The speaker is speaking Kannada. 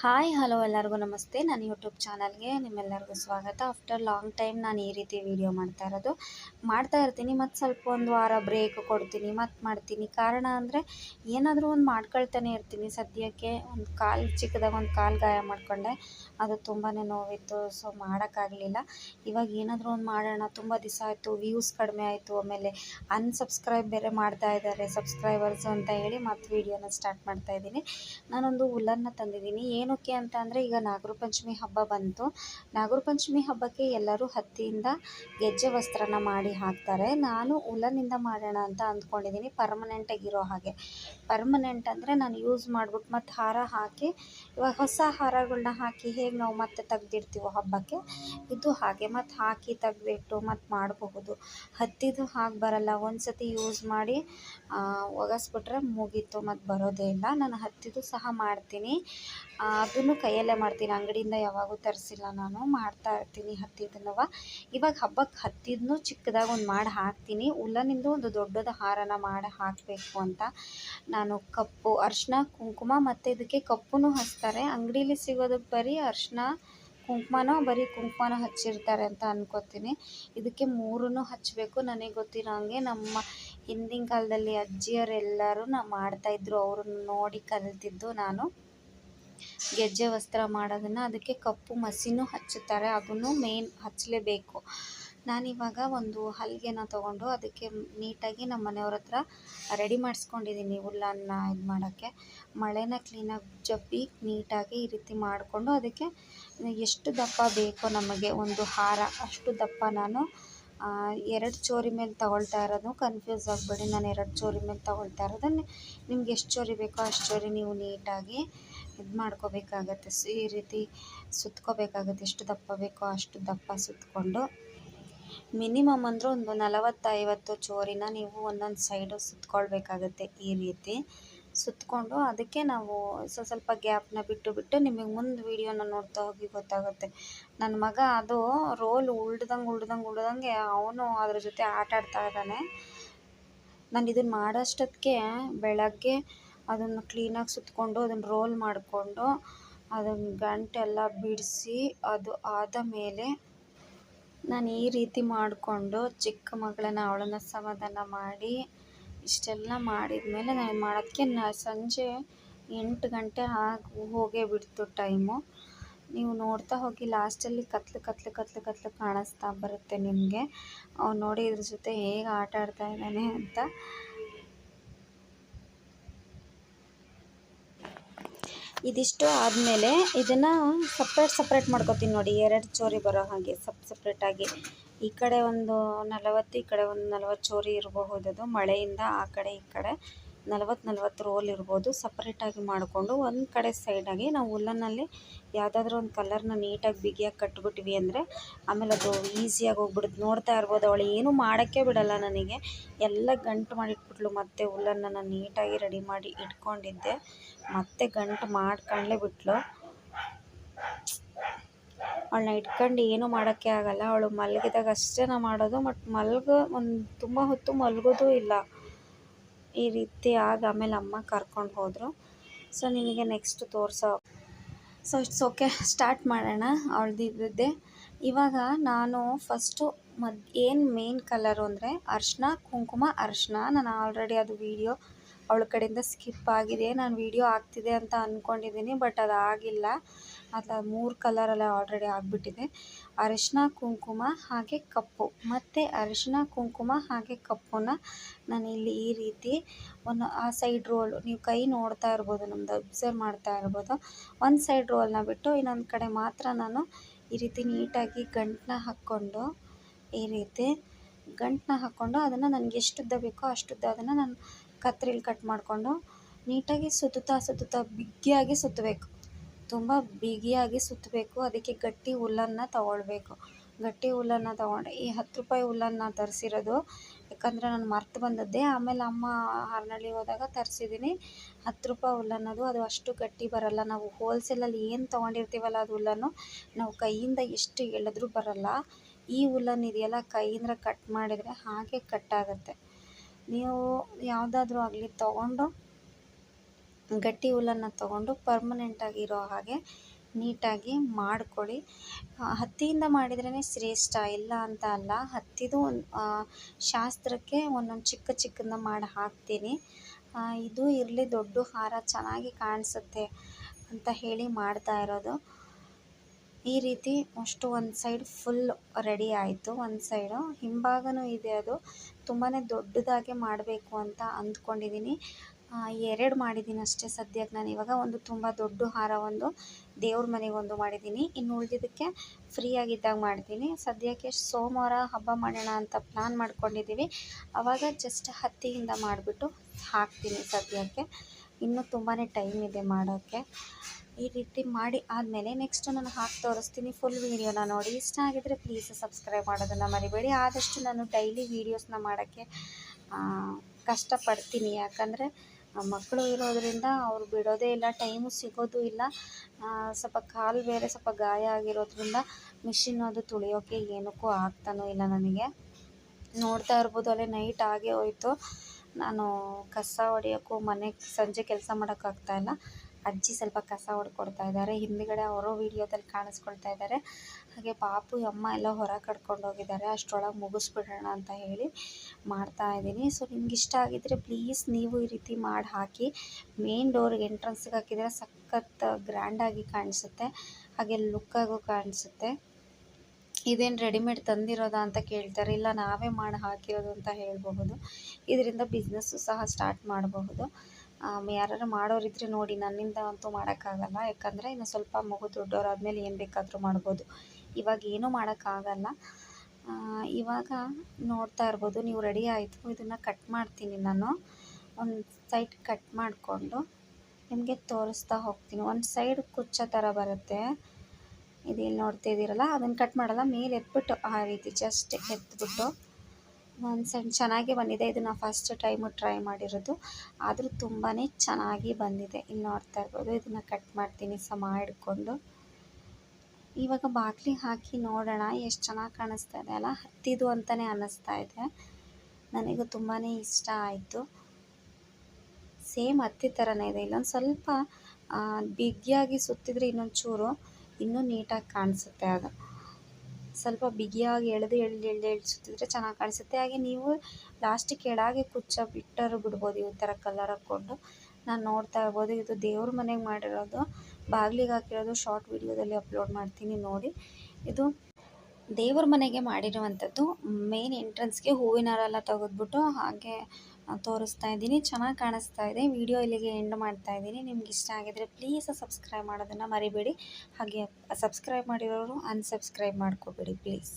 ಹಾಯ್ ಹಲೋ ಎಲ್ಲರಿಗೂ ನಮಸ್ತೆ. ನಾನು ಯೂಟ್ಯೂಬ್ ಚಾನಲ್ಗೆ ನಿಮ್ಮೆಲ್ಲರಿಗೂ ಸ್ವಾಗತ. ಆಫ್ಟರ್ ಲಾಂಗ್ ಟೈಮ್ ನಾನು ಈ ರೀತಿ ವಿಡಿಯೋ ಮಾಡ್ತಾ ಇರೋದು. ಮಾಡ್ತಾ ಇರ್ತೀನಿ, ಮತ್ತು ಸ್ವಲ್ಪ ಒಂದು ವಾರ ಬ್ರೇಕ್ ಕೊಡ್ತೀನಿ, ಮತ್ತು ಮಾಡ್ತೀನಿ. ಕಾರಣ ಅಂದರೆ ಏನಾದರೂ ಒಂದು ಮಾಡ್ಕೊಳ್ತಾನೆ ಇರ್ತೀನಿ. ಸದ್ಯಕ್ಕೆ ಒಂದು ಕಾಲು, ಚಿಕ್ಕದಾಗ ಒಂದು ಕಾಲು ಗಾಯ ಮಾಡಿಕೊಂಡೆ. ಅದು ತುಂಬಾ ನೋವಿತ್ತು ಸೊ ಮಾಡೋಕ್ಕಾಗಲಿಲ್ಲ. ಇವಾಗ ಏನಾದರೂ ಒಂದು ಮಾಡೋಣ. ತುಂಬ ದಿವಸ ಆಯಿತು ವ್ಯೂಸ್ ಕಡಿಮೆ ಆಯಿತು. ಆಮೇಲೆ ಅನ್ಸಬ್ಸ್ಕ್ರೈಬ್ ಬೇರೆ ಮಾಡ್ತಾ ಇದ್ದಾರೆ ಸಬ್ಸ್ಕ್ರೈಬರ್ಸ್ ಅಂತ ಹೇಳಿ ಮತ್ತು ವೀಡಿಯೋನ ಸ್ಟಾರ್ಟ್ ಮಾಡ್ತಾ ಇದ್ದೀನಿ. ನಾನೊಂದು ಉಲ್ಲನ್ನ ತಂದಿದ್ದೀನಿ. ಏನಕ್ಕೆ ಅಂತ ಅಂದರೆ ಈಗ ನಾಗರ ಪಂಚಮಿ ಹಬ್ಬ ಬಂತು. ನಾಗರ ಪಂಚಮಿ ಹಬ್ಬಕ್ಕೆ ಎಲ್ಲರೂ ಹತ್ತಿಯಿಂದ ಗೆಜ್ಜೆ ವಸ್ತ್ರನ ಮಾಡಿ ಹಾಕ್ತಾರೆ. ನಾನು ಉಲನಿಂದ ಮಾಡೋಣ ಅಂತ ಅಂದ್ಕೊಂಡಿದ್ದೀನಿ. ಪರ್ಮನೆಂಟಾಗಿರೋ ಹಾಗೆ. ಪರ್ಮನೆಂಟ್ ಅಂದರೆ ನಾನು ಯೂಸ್ ಮಾಡ್ಬಿಟ್ಟು ಮತ್ತು ಹಾರ ಹಾಕಿ, ಇವಾಗ ಹೊಸ ಹಾರಗಳನ್ನ ಹಾಕಿ ಹೇಗೆ ನಾವು ಮತ್ತೆ ತೆಗ್ದಿರ್ತೀವೋ ಹಬ್ಬಕ್ಕೆ, ಇದು ಹಾಗೆ ಮತ್ತು ಹಾಕಿ ತೆಗ್ದಿಟ್ಟು ಮತ್ತು ಮಾಡಬಹುದು. ಹತ್ತಿದು ಹಾಗೆ ಬರಲ್ಲ. ಒಂದು ಸತಿ ಯೂಸ್ ಮಾಡಿ ಒಗಸ್ಬಿಟ್ರೆ ಮುಗೀತು, ಮತ್ತು ಬರೋದೇ ಇಲ್ಲ. ನಾನು ಹತ್ತಿದು ಸಹ ಮಾಡ್ತೀನಿ. ಅದನ್ನು ಕೈಯಲ್ಲೇ ಮಾಡ್ತೀನಿ. ಅಂಗಡಿಯಿಂದ ಯಾವಾಗೂ ತರಿಸಿಲ್ಲ ನಾನು. ಮಾಡ್ತಾ ಇರ್ತೀನಿ ಹತ್ತಿದನವ ಇವಾಗ ಹಬ್ಬಕ್ಕೆ ಹತ್ತಿದ್ನು ಚಿಕ್ಕದಾಗಿ ಒಂದು ಮಾಡಿ ಹಾಕ್ತೀನಿ. ಉಲ್ಲನಿಂದ ಒಂದು ದೊಡ್ಡದ ಹಾರನ ಮಾಡಿ ಹಾಕಬೇಕು ಅಂತ ನಾನು ಕಪ್ಪು ಅರ್ಶಿನ, ಕುಂಕುಮ ಮತ್ತು ಇದಕ್ಕೆ ಕಪ್ಪು ಹಚ್ತಾರೆ. ಅಂಗಡೀಲಿ ಸಿಗೋದಕ್ಕೆ ಬರೀ ಅರ್ಶಿನ, ಕುಂಕುಮನೋ, ಬರೀ ಕುಂಕುಮನ ಹಚ್ಚಿರ್ತಾರೆ ಅಂತ ಅನ್ಕೋತೀನಿ. ಇದಕ್ಕೆ ಮೂರೂ ಹಚ್ಚಬೇಕು ನನಗೆ ಗೊತ್ತಿರೋ ಹಾಗೆ ನಮ್ಮ ಹಿಂದಿನ ಕಾಲದಲ್ಲಿ ಅಜ್ಜಿಯರೆಲ್ಲರೂ ನಾ ಮಾಡ್ತಾಯಿದ್ರು ಅವ್ರನ್ನ ನೋಡಿ ಕಲಿತಿದ್ದು ನಾನು. ಗೆಜ್ಜೆ ವಸ್ತ್ರ ಮಾಡೋದನ್ನು ಅದಕ್ಕೆ ಕಪ್ಪು ಮಸಿನೂ ಹಚ್ಚುತ್ತಾರೆ, ಅದನ್ನು ಮೇನ್ ಹಚ್ಚಲೇಬೇಕು. ನಾನಿವಾಗ ಒಂದು ಹಲ್ಗೆನ ತೊಗೊಂಡು ಅದಕ್ಕೆ ನೀಟಾಗಿ ನಮ್ಮ ಮನೆಯವ್ರ ಹತ್ರ ರೆಡಿ ಮಾಡಿಸ್ಕೊಂಡಿದ್ದೀನಿ ಹುಲ್ಲನ್ನ ಇದು ಮಾಡೋಕ್ಕೆ. ಮಳೆನ ಕ್ಲೀನಾಗಿ ಜಬ್ಬಿ ನೀಟಾಗಿ ಈ ರೀತಿ ಮಾಡಿಕೊಂಡು ಅದಕ್ಕೆ ಎಷ್ಟು ದಪ್ಪ ಬೇಕೋ ನಮಗೆ ಒಂದು ಹಾರ, ಅಷ್ಟು ದಪ್ಪ ನಾನು ಎರಡು ಚೋರಿ ಮೇಲೆ ತಗೊಳ್ತಾ ಇರೋದು. ಕನ್ಫ್ಯೂಸ್ ಆಗಬೇಡಿ, ನಾನು ಎರಡು ಚೋರಿ ಮೇಲೆ ತಗೊಳ್ತಾ ಇರೋದು ನಿಮ್ಗೆ ಎಷ್ಟು ಚೋರಿ ಬೇಕೋ ಅಷ್ಟು ಚೋರಿ ನೀವು ನೀಟಾಗಿ ಇದು ಮಾಡ್ಕೋಬೇಕಾಗತ್ತೆ. ಈ ರೀತಿ ಸುತ್ಕೋಬೇಕಾಗತ್ತೆ. ಎಷ್ಟು ದಪ್ಪ ಬೇಕೋ ಅಷ್ಟು ದಪ್ಪ ಸುತ್ತಕೊಂಡು ಮಿನಿಮಮ್ ಅಂದರೂ ಒಂದು ನಲವತ್ತೈವತ್ತು ಚೋರಿನ ನೀವು ಒಂದೊಂದು ಸೈಡು ಸುತ್ಕೊಳ್ಬೇಕಾಗತ್ತೆ ಈ ರೀತಿ. ಸುತ್ತಕೊಂಡು ಅದಕ್ಕೆ ನಾವು ಸ್ವಲ್ಪ ಸ್ವಲ್ಪ ಗ್ಯಾಪ್ನ ಬಿಟ್ಟು ಬಿಟ್ಟು ನಿಮಗೆ ಮುಂದೆ ವೀಡಿಯೋನ ನೋಡ್ತಾ ಹೋಗಿ ಗೊತ್ತಾಗುತ್ತೆ. ನನ್ನ ಮಗ ಅದು ರೋಲ್ ಉಳ್ದಂಗೆ ಉಳ್ದಂಗೆ ಉಳ್ದಂಗೆ ಅವನು ಅದ್ರ ಜೊತೆ ಆಟ ಆಡ್ತಾ ಇದ್ದಾನೆ. ನಾನು ಇದನ್ನು ಮಾಡೋಷ್ಟೊತ್ತಿಗೆ ಬೆಳಗ್ಗೆ ಅದನ್ನು ಕ್ಲೀನಾಗಿ ಸುತ್ತಕೊಂಡು ಅದನ್ನು ರೋಲ್ ಮಾಡಿಕೊಂಡು ಅದನ್ನು ಗಂಟೆಲ್ಲ ಬಿಡಿಸಿ ಅದು ಆದ ಮೇಲೆ ನಾನು ಈ ರೀತಿ ಮಾಡಿಕೊಂಡು ಚಿಕ್ಕ ಮಗಳನ್ನ ಅವಳನ್ನು ಸಮಾಧಾನ ಮಾಡಿ ಇಷ್ಟೆಲ್ಲ ಮಾಡಿದ ಮೇಲೆ ನಾನು ಮಾಡೋದಕ್ಕೆ ನ ಸಂಜೆ ಎಂಟು ಗಂಟೆ ಆಗಿ ಹೋಗೇ ಬಿಡ್ತು ಟೈಮು ನೀವು ನೋಡ್ತಾ ಹೋಗಿ ಲಾಸ್ಟಲ್ಲಿ ಕತ್ಲು ಕತ್ಲು ಕತ್ಲು ಕತ್ಲು ಕಾಣಿಸ್ತಾ ಬರುತ್ತೆ ನಿಮಗೆ. ಅವ್ನು ನೋಡಿ ಇದ್ರ ಜೊತೆ ಹೇಗೆ ಆಟ ಆಡ್ತಾ ಇದ್ದಾನೆ ಅಂತ. ಇದಿಷ್ಟು ಆದಮೇಲೆ ಇದನ್ನು ಸಪ್ರೇಟ್ ಸಪ್ರೇಟ್ ಮಾಡ್ಕೊತೀನಿ ನೋಡಿ. ಎರಡು ಚೋರಿ ಬರೋ ಹಾಗೆ ಸಪ್ ಸಪ್ರೇಟಾಗಿ ಈ ಕಡೆ ಒಂದು ನಲವತ್ತು, ಈ ಕಡೆ ಒಂದು ನಲವತ್ತು ಚೋರಿ ಇರಬಹುದು ಅದು ಮಳೆಯಿಂದ ಆ ಕಡೆ, ಈ ಕಡೆ. ನಲವತ್ತು ನಲವತ್ತು ರೋಲ್ ಇರ್ಬೋದು. ಸಪ್ರೇಟಾಗಿ ಮಾಡಿಕೊಂಡು ಒಂದು ಕಡೆ ಸೈಡಾಗಿ ನಾವು ಉಲ್ಲನ್ನಲ್ಲಿ ಯಾವುದಾದ್ರೂ ಒಂದು ಕಲರ್ನ ನೀಟಾಗಿ ಬಿಗಿಯಾಗಿ ಕಟ್ಬಿಟ್ವಿ ಅಂದರೆ ಆಮೇಲೆ ಅದು ಈಸಿಯಾಗಿ ಹೋಗ್ಬಿಡುತ್ತೆ. ನೋಡ್ತಾ ಇರ್ಬೋದು ಅವಳು, ಏನೂ ಮಾಡೋಕ್ಕೆ ಬಿಡಲ್ಲ ನನಗೆ. ಎಲ್ಲ ಗಂಟು ಮಾಡಿಟ್ಬಿಟ್ಲು ಮತ್ತೆ ಉಲ್ಲನ್ನ ನಾನು ನೀಟಾಗಿ ರೆಡಿ ಮಾಡಿ ಇಟ್ಕೊಂಡಿದ್ದೆ. ಮತ್ತೆ ಗಂಟು ಮಾಡ್ಕೊಂಡ್ಲೇ ಬಿಟ್ಲು. ಅವಳನ್ನ ಇಟ್ಕೊಂಡು ಏನೂ ಮಾಡೋಕ್ಕೆ ಆಗಲ್ಲ. ಅವಳು ಮಲಗಿದಾಗ ಅಷ್ಟೇ ಮಾಡೋದು, ಬಟ್ ಮಲ್ಗೋ ಒಂದು, ತುಂಬ ಹೊತ್ತು ಮಲಗೋದೂ ಇಲ್ಲ. ಈ ರೀತಿ ಆಗ ಆಮೇಲೆ ಅಮ್ಮ ಕರ್ಕೊಂಡು ಹೋದರು. ಸೊ ನಿಮಗೆ ನೆಕ್ಸ್ಟ್ ತೋರಿಸೋ. ಸೊ ಇಟ್ಸ್ ಓಕೆ ಸ್ಟಾರ್ಟ್ ಮಾಡೋಣ. ಅವಳ್ದಿದ್ದೆ ಇವಾಗ ನಾನು ಫಸ್ಟು ಮದ್, ಏನು ಮೇನ್ ಕಲರು ಅಂದರೆ ಅರ್ಶಿನ ಕುಂಕುಮ ಅರ್ಶಿನ ನಾನು ಆಲ್ರೆಡಿ ಅದು ವೀಡಿಯೋ ಅವಳ ಕಡೆಯಿಂದ ಸ್ಕಿಪ್ ಆಗಿದೆ. ನಾನು ವೀಡಿಯೋ ಆಗ್ತಿದೆ ಅಂತ ಅಂದ್ಕೊಂಡಿದ್ದೀನಿ ಬಟ್ ಅದು ಆಗಿಲ್ಲ ಅದು ಮೂರು ಕಲರಲ್ಲೇ ಆಲ್ರೆಡಿ ಆಗಿಬಿಟ್ಟಿದೆ. ಅರಿಶಿನ, ಕುಂಕುಮ ಹಾಗೆ ಕಪ್ಪು. ಮತ್ತು ಅರಿಶಿನ, ಕುಂಕುಮ ಹಾಗೆ ಕಪ್ಪನ್ನ ನಾನು ಇಲ್ಲಿ ಈ ರೀತಿ ಒಂದು ಆ ಸೈಡ್ ರೋಲ್ ನೀವು ಕೈ ನೋಡ್ತಾ ಇರ್ಬೋದು, ನಮ್ದು ಅಬ್ಸರ್ವ್ ಮಾಡ್ತಾ ಇರ್ಬೋದು. ಒಂದು ಸೈಡ್ ರೋಲ್ನ ಬಿಟ್ಟು ಇನ್ನೊಂದು ಕಡೆ ಮಾತ್ರ ನಾನು ಈ ರೀತಿ ನೀಟಾಗಿ ಗಂಟನ್ನ ಹಾಕ್ಕೊಂಡು ಈ ರೀತಿ ಗಂಟನ್ನ ಹಾಕ್ಕೊಂಡು ಅದನ್ನು ನನಗೆ ಎಷ್ಟುದ್ದ ಬೇಕೋ ಅಷ್ಟುದ್ದ ಅದನ್ನು ನಾನು ಕತ್ರಿಲಿ ಕಟ್ ಮಾಡಿಕೊಂಡು ನೀಟಾಗಿ ಸುತ್ತುತ್ತಾ ಸುತ್ತುತ್ತಾ ಬಿಗಿಯಾಗಿ ಸುತ್ತಬೇಕು ತುಂಬ ಬಿಗಿಯಾಗಿ ಸುತ್ತಬೇಕು ಅದಕ್ಕೆ ಗಟ್ಟಿ ಹುಲ್ಲನ್ನು ತಗೊಳ್ಬೇಕು. ಗಟ್ಟಿ ಹುಲ್ಲನ್ನು ತಗೊಂಡು ಈ ಹತ್ತು ರೂಪಾಯಿ ಹುಲ್ಲನ್ನು ತರಿಸಿರೋದು. ಯಾಕಂದರೆ ನಾನು ಮರ್ತು ಬಂದದ್ದೇ. ಆಮೇಲೆ ಅಮ್ಮ ಹಾರ್ನಳ್ಳಿ ಹೋದಾಗ ತರಿಸಿದ್ದೀನಿ ಹತ್ತು ರೂಪಾಯಿ ಹುಲ್ಲನ್ನೋದು ಅದು ಅಷ್ಟು ಗಟ್ಟಿ ಬರಲ್ಲ. ನಾವು ಹೋಲ್ಸೇಲಲ್ಲಿ ಏನು ತೊಗೊಂಡಿರ್ತೀವಲ್ಲ ಅದು ಹುಲ್ಲನ್ನು ನಾವು ಕೈಯಿಂದ ಎಷ್ಟು ಎಳೆದ್ರೂ ಬರಲ್ಲ. ಈ ಹುಲ್ಲನ್ನು ಇದೆಯಲ್ಲ, ಕೈಯಿಂದ ಕಟ್ ಮಾಡಿದರೆ ಹಾಗೆ ಕಟ್ಟಾಗುತ್ತೆ ನೀವು ಯಾವುದಾದ್ರೂ ಆಗಲಿ ತೊಗೊಂಡು ಗಟ್ಟಿ ಹುಲ್ಲನ್ನು ತಗೊಂಡು ಪರ್ಮನೆಂಟಾಗಿ ಇರೋ ಹಾಗೆ ನೀಟಾಗಿ ಮಾಡ್ಕೊಳ್ಳಿ. ಹತ್ತಿಯಿಂದ ಮಾಡಿದ್ರೇ ಶ್ರೇಷ್ಠ, ಇಲ್ಲ ಅಂತ ಅಲ್ಲ, ಹತ್ತಿದು ಶಾಸ್ತ್ರಕ್ಕೆ ಒಂದೊಂದು ಚಿಕ್ಕ ಚಿಕ್ಕದನ್ನ ಮಾಡಿ ಹಾಕ್ತೀನಿ. ಇದು ಇರಲಿ, ದೊಡ್ಡ ಹಾರ ಚೆನ್ನಾಗಿ ಕಾಣಿಸುತ್ತೆ ಅಂತ ಹೇಳಿ ಮಾಡ್ತಾ ಇರೋದು. ಈ ರೀತಿ ಅಷ್ಟು ಒಂದು ಸೈಡ್ ಫುಲ್ ರೆಡಿ ಆಯಿತು, ಒಂದು ಸೈಡು ಹಿಂಭಾಗನೂ ಇದೆ ಅದು. ತುಂಬಾ ದೊಡ್ಡದಾಗೆ ಮಾಡಬೇಕು ಅಂತ ಅಂದ್ಕೊಂಡಿದ್ದೀನಿ ಎರಡು ಮಾಡಿದ್ದೀನಿ ಅಷ್ಟೇ ಸದ್ಯಕ್ಕೆ ನಾನು. ಇವಾಗ ಒಂದು ತುಂಬ ದೊಡ್ಡ ಹಾರ ಒಂದು ದೇವ್ರ ಮನೆಗೆ ಒಂದು ಮಾಡಿದ್ದೀನಿ ಇನ್ನು ಉಳಿದಿದ್ದಕ್ಕೆ ಫ್ರೀಯಾಗಿದ್ದಾಗ ಮಾಡ್ತೀನಿ. ಸದ್ಯಕ್ಕೆ ಸೋಮವಾರ ಹಬ್ಬ ಮಾಡೋಣ ಅಂತ ಪ್ಲ್ಯಾನ್ ಮಾಡ್ಕೊಂಡಿದ್ದೀವಿ ಆವಾಗ ಜಸ್ಟ್ ಹತ್ತಿಯಿಂದ ಮಾಡಿಬಿಟ್ಟು ಹಾಕ್ತೀನಿ ಸದ್ಯಕ್ಕೆ. ಇನ್ನೂ ತುಂಬಾ ಟೈಮ್ ಇದೆ ಮಾಡೋಕ್ಕೆ. ಈ ರೀತಿ ಮಾಡಿ ಆದಮೇಲೆ ನೆಕ್ಸ್ಟ್ ನಾನು ಹಾಕಿ ತೋರಿಸ್ತೀನಿ ಫುಲ್ ವೀಡಿಯೋನ ನೋಡಿ. ಇಷ್ಟ ಆಗಿದ್ರೆ ಪ್ಲೀಸ್ ಸಬ್ಸ್ಕ್ರೈಬ್ ಮಾಡೋದನ್ನು ಮರಿಬೇಡಿ. ಆದಷ್ಟು ನಾನು ಡೈಲಿ ವೀಡಿಯೋಸ್ನ ಮಾಡೋಕ್ಕೆ ಕಷ್ಟಪಡ್ತೀನಿ. ಯಾಕಂದರೆ ಮಕ್ಕಳು ಇರೋದರಿಂದ ಅವ್ರು ಬಿಡೋದೇ ಇಲ್ಲ ಟೈಮು ಸಿಗೋದು ಇಲ್ಲ. ಸ್ವಲ್ಪ ಕಾಲು ಬೇರೆ ಸ್ವಲ್ಪ ಗಾಯ ಆಗಿರೋದ್ರಿಂದ ಮಿಷಿನ್ ಅದು ತುಳಿಯೋಕ್ಕೆ ಏನಕ್ಕೂ ಆಗ್ತಾನೂ ಇಲ್ಲ ನನಗೆ. ನೋಡ್ತಾ ಇರ್ಬೋದು, ಅಲ್ಲೇ ನೈಟ್ ಆಗೇ ಹೋಯ್ತು. ನಾನು ಕಸ ಹೊಡಿಯೋಕ್ಕೂ ಮನೆ, ಸಂಜೆ ಕೆಲಸ ಮಾಡೋಕ್ಕಾಗ್ತಾಯಿಲ್ಲ ಅಜ್ಜಿ ಸ್ವಲ್ಪ ಕಸ ಹೊಡ್ಕೊಡ್ತಾ ಇದ್ದಾರೆ. ಹಿಂದ್ಗಡೆ ಅವರು ವಿಡಿಯೋದಲ್ಲಿ ಕಾಣಿಸ್ಕೊಳ್ತಾ ಇದ್ದಾರೆ. ಹಾಗೆ ಪಾಪು, ಅಮ್ಮ ಎಲ್ಲ ಹೊರ ಕಟ್ಕೊಂಡು ಹೋಗಿದ್ದಾರೆ. ಅಷ್ಟರೊಳಗೆ ಮುಗಿಸ್ಬಿಡೋಣ ಅಂತ ಹೇಳಿ ಮಾಡ್ತಾ ಇದ್ದೀನಿ. ಸೊ ನಿಮ್ಗೆ ಇಷ್ಟ ಆಗಿದ್ದರೆ ಪ್ಲೀಸ್ ನೀವು ಈ ರೀತಿ ಮಾಡಿ ಹಾಕಿ. ಮೇನ್ ಡೋರ್ಗೆ ಎಂಟ್ರೆನ್ಸ್ಗೆ ಹಾಕಿದರೆ ಸಖತ್ ಗ್ರ್ಯಾಂಡಾಗಿ ಕಾಣಿಸುತ್ತೆ. ಹಾಗೆ ಲುಕ್ಕಾಗೂ ಕಾಣಿಸುತ್ತೆ. ಇದೇನು ರೆಡಿಮೇಡ್ ತಂದಿರೋದಾ ಅಂತ ಕೇಳ್ತಾರೆ. ಇಲ್ಲ, ನಾವೇ ಮಾಡಿ ಹಾಕಿರೋದು ಅಂತ ಹೇಳಬಹುದು. ಇದರಿಂದ ಬಿಸ್ನೆಸ್ಸು ಸಹ ಸ್ಟಾರ್ಟ್ ಮಾಡಬಹುದು. ಯಾರು ಮಾಡೋರಿದ್ರೆ ನೋಡಿ, ನನ್ನಿಂದ ಅಂತೂ ಮಾಡೋಕ್ಕಾಗಲ್ಲ. ಯಾಕಂದರೆ ಇನ್ನು ಸ್ವಲ್ಪ ಮಗು ದೊಡ್ಡವರಾದ್ಮೇಲೆ ಏನು ಬೇಕಾದರೂ ಮಾಡ್ಬೋದು. ಇವಾಗ ಏನೂ ಮಾಡೋಕ್ಕಾಗಲ್ಲ. ಇವಾಗ ನೋಡ್ತಾ ಇರ್ಬೋದು, ನೀವು ರೆಡಿ ಆಯಿತು, ಇದನ್ನು ಕಟ್ ಮಾಡ್ತೀನಿ ನಾನು. ಒಂದು ಸೈಡ್ ಕಟ್ ಮಾಡಿಕೊಂಡು ನಿಮಗೆ ತೋರಿಸ್ತಾ ಹೋಗ್ತೀನಿ. ಒಂದು ಸೈಡ್ ಕುಚ್ಚ ಥರ ಬರುತ್ತೆ. ಇದು ಇಲ್ಲಿ ನೋಡ್ತಾ ಇದ್ದೀರಲ್ಲ, ಅದನ್ನು ಕಟ್ ಮಾಡಲ್ಲ, ಮೇಲೆ ಎತ್ಬಿಟ್ಟು ಆ ರೀತಿ ಜಸ್ಟ್ ಎತ್ಬಿಟ್ಟು ಒಂದು ಸೈಡ್ ಚೆನ್ನಾಗಿ ಬಂದಿದೆ. ಇದು ಫಸ್ಟ್ ಟೈಮು ಟ್ರೈ ಮಾಡಿರೋದು. ಆದರೂ ತುಂಬಾ ಚೆನ್ನಾಗಿ ಬಂದಿದೆ. ಇಲ್ಲಿ ನೋಡ್ತಾ ಇರ್ಬೋದು. ಇದನ್ನು ಕಟ್ ಮಾಡ್ತೀನಿ ಸಮ ಹಿಡ್ಕೊಂಡು ಇವಾಗ ಬಾಕ್ಲಿ ಹಾಕಿ ನೋಡೋಣ. ಎಷ್ಟು ಚೆನ್ನಾಗಿ ಕಾಣಿಸ್ತಾ ಇದೆ ಅಲ್ಲ? ಹತ್ತಿದು ಅಂತಲೇ ಅನ್ನಿಸ್ತಾ ಇದೆ. ನನಗೂ ತುಂಬಾ ಇಷ್ಟ ಆಯಿತು. ಸೇಮ್ ಹತ್ತಿ ಥರನೇ ಇದೆ. ಇಲ್ಲೊಂದು ಸ್ವಲ್ಪ ಬಿಗಿಯಾಗಿ ಸುತ್ತಿದ್ರೆ ಇನ್ನೊಂದು ಚೂರು ಇನ್ನೂ ನೀಟಾಗಿ ಕಾಣಿಸುತ್ತೆ ಅದು. ಸ್ವಲ್ಪ ಬಿಗಿಯಾಗಿ ಎಳೆದು ಎಳ್ದು ಎಳ್ದು ಎಳ್ಸುತ್ತಿದ್ರೆ ಚೆನ್ನಾಗಿ ಕಾಣಿಸುತ್ತೆ. ಹಾಗೆ ನೀವು ಲಾಸ್ಟಿಗೆ ಕೆಳಗೆ ಕುಚ್ಚ ಬಿಟ್ಟರು ಬಿಡ್ಬೋದು, ಈ ಥರ ಕಲರ್ ಹಾಕ್ಕೊಂಡು. ನಾನು ನೋಡ್ತಾ ಇರ್ಬೋದು, ಇದು ದೇವ್ರ ಮನೆಗೆ ಮಾಡಿರೋದು. ಬಾಗಿಲಿಗೆ ಹಾಕಿರೋದು ಶಾರ್ಟ್ ವಿಡಿಯೋದಲ್ಲಿ ಅಪ್ಲೋಡ್ ಮಾಡ್ತೀನಿ ನೋಡಿ. ಇದು ದೇವ್ರ ಮನೆಗೆ ಮಾಡಿರುವಂಥದ್ದು ಮೇನ್ ಎಂಟ್ರೆನ್ಸ್ಗೆ ಹೂವಿನ ಹಾರ ಎಲ್ಲ ತೆಗೆದ್ಬಿಟ್ಟು ಹಾಗೆ ತೋರಿಸ್ತಾ ಇದ್ದೀನಿ. ಚೆನ್ನಾಗಿ ಕಾಣಿಸ್ತಾ ಇದೆ. ವಿಡಿಯೋ ಇಲ್ಲಿಗೆ ಎಂಡ್ ಮಾಡ್ತಾ ಇದ್ದೀನಿ. ನಿಮ್ಗೆ ಇಷ್ಟ ಆಗಿದ್ರೆ ಪ್ಲೀಸ್ ಸಬ್ಸ್ಕ್ರೈಬ್ ಮಾಡೋದನ್ನು ಮರಿಬೇಡಿ. ಹಾಗೆ ಸಬ್ಸ್ಕ್ರೈಬ್ ಮಾಡಿರೋರು ಅನ್ಸಬ್ಸ್ಕ್ರೈಬ್ ಮಾಡ್ಕೋಬೇಡಿ ಪ್ಲೀಸ್